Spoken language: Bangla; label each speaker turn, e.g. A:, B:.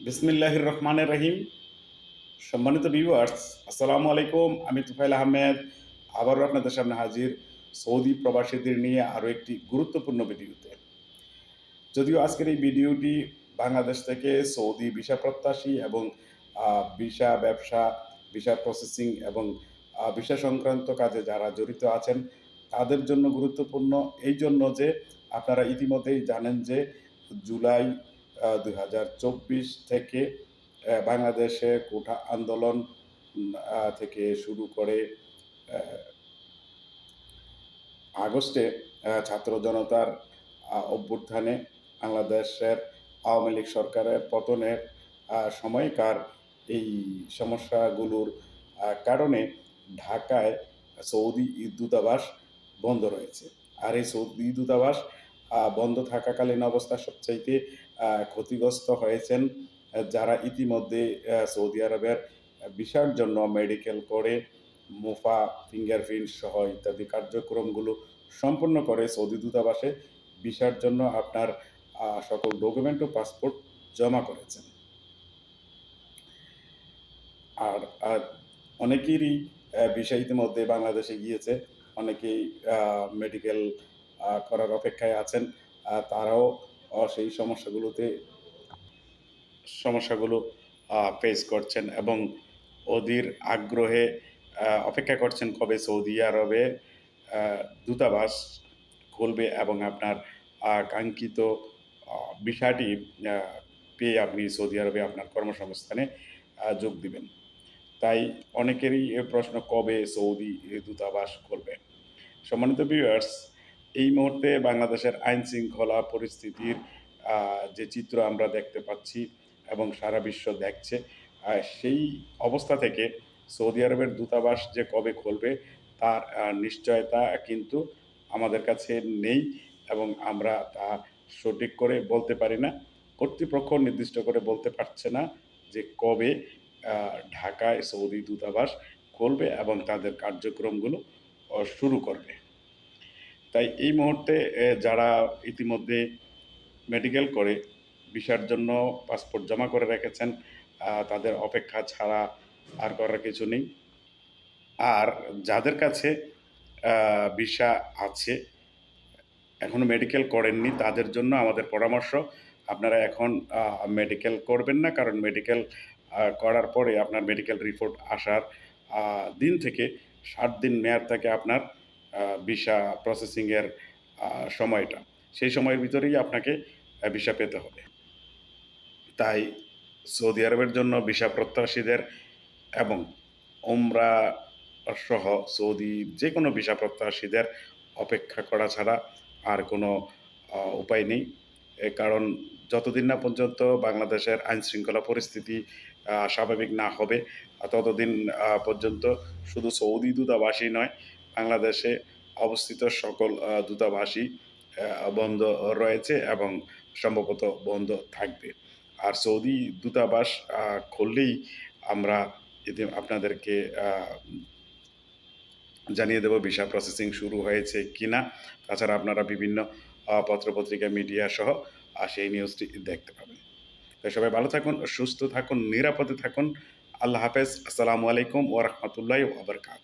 A: বিসমিল্লাহির রহমানের রহিম। সম্মানিত ভিউয়ার্স আসসালামু আলাইকুম। আমি তুফাইল আহমেদ। আবারও আপনাদের সামনে হাজির সৌদি প্রবাসীদের নিয়ে আরও একটি গুরুত্বপূর্ণ ভিডিওতে। যদিও আজকের এই ভিডিওটি বাংলাদেশ থেকে সৌদি ভিসা প্রত্যাশী এবং ভিসা ব্যবসা, ভিসা প্রসেসিং এবং ভিসা সংক্রান্ত কাজে যারা জড়িত আছেন, তাদের জন্য গুরুত্বপূর্ণ। এই জন্য যে আপনারা ইতিমধ্যেই জানেন যে জুলাই দুই হাজার চব্বিশ থেকে বাংলাদেশে কোঠা আন্দোলন থেকে শুরু করে আগস্টে ছাত্র জনতার অভ্যুত্থানে বাংলাদেশের আওয়ামী লীগ সরকারের পতনের সময়কার এই সমস্যাগুলোর কারণে ঢাকায় সৌদি দূতাবাস বন্ধ রয়েছে। আর এই সৌদি দূতাবাস বন্ধ থাকাকালীন অবস্থা সবচাইতে ক্ষতিগ্রস্ত হয়েছেন যারা ইতিমধ্যে সৌদি আরবের ভিসার জন্য মেডিকেল করে মুফা ফিঙ্গারপ্রিন্ট সহ ইত্যাদি কার্যক্রমগুলো সম্পূর্ণ করে সৌদি দূতাবাসে ভিসার জন্য আপনার সকল ডকুমেন্ট ও পাসপোর্ট জমা করেছেন। আর আর অনেকেরই ভিসা ইতিমধ্যে বাংলাদেশে গিয়েছে, অনেকেই মেডিকেল করার অপেক্ষায় আছেন। তারাও সেই সমস্যাগুলোতে, সমস্যাগুলো ফেস করছেন এবং অধীর আগ্রহে অপেক্ষা করছেন কবে সৌদি আরবে দূতাবাস খুলবে এবং আপনার কাঙ্ক্ষিত বিষয়টি পেয়ে আপনি সৌদি আরবে আপনার কর্মসংস্থানে যোগ দিবেন। তাই অনেকেরই এ প্রশ্ন, কবে সৌদি দূতাবাস খুলবে? সম্মানিত ভিউয়ার্স এই মুহূর্তে বাংলাদেশের আইন শৃঙ্খলা পরিস্থিতির যে চিত্র আমরা দেখতে পাচ্ছি এবং সারা বিশ্ব দেখছে সেই অবস্থা থেকে সৌদি আরবের দূতাবাস যে কবে খুলবে তার নিশ্চয়তা কিন্তু আমাদের কাছে নেই এবং আমরা তা সঠিক করে বলতে পারি না। কর্তৃপক্ষ নির্দিষ্ট করে বলতে পারছে না যে কবে ঢাকায় সৌদি দূতাবাস খুলবে এবং তাদের কার্যক্রমগুলো শুরু করবে। তাই এই মুহূর্তে যারা ইতিমধ্যে মেডিকেল করে, ভিসার জন্য পাসপোর্ট জমা করে রেখেছেন তাদের অপেক্ষা ছাড়া আর করার কিছু নেই। আর যাদের কাছে ভিসা আছে এখনও মেডিকেল করেননি, তাদের জন্য আমাদের পরামর্শ, আপনারা এখন মেডিকেল করবেন না, কারণ মেডিকেল করার পরে আপনার মেডিকেল রিপোর্ট আসার দিন থেকে ষাট দিন মেয়াদ থাকে আপনার। ভিসা প্রসেসিংয়ের সময়টা। সেই সময়ের ভিতরেই আপনাকে ভিসা পেতে হবে। তাই সৌদি আরবের জন্য ভিসা প্রত্যাশীদের এবং ওমরা সহ সৌদি যে কোনো ভিসা প্রত্যাশীদের অপেক্ষা করা ছাড়া আর কোনো উপায় নেই। কারণ যতদিন না পর্যন্ত বাংলাদেশের আইন শৃঙ্খলা পরিস্থিতি স্বাভাবিক না হবে, ততদিন পর্যন্ত শুধু সৌদি দূতাবাসই নয় বাংলাদেশে অবস্থিত সকল দূতাবাসই বন্ধ রয়েছে এবং সম্ভবত বন্ধ থাকবে। আর সৌদি দূতাবাস খুললেই আমরা যদি আপনাদেরকে জানিয়ে দেব ভিসা প্রসেসিং শুরু হয়েছে কিনা। তাছাড়া আপনারা বিভিন্ন পত্রপত্রিকা, মিডিয়া সহ সেই নিউজটি দেখতে পাবেন। তাই সবাই ভালো থাকুন, সুস্থ থাকুন, নিরাপদে থাকুন। আল্লাহ হাফেজ। আসসালামু আলাইকুম ওরহমতুল্লাহ ওবরকাত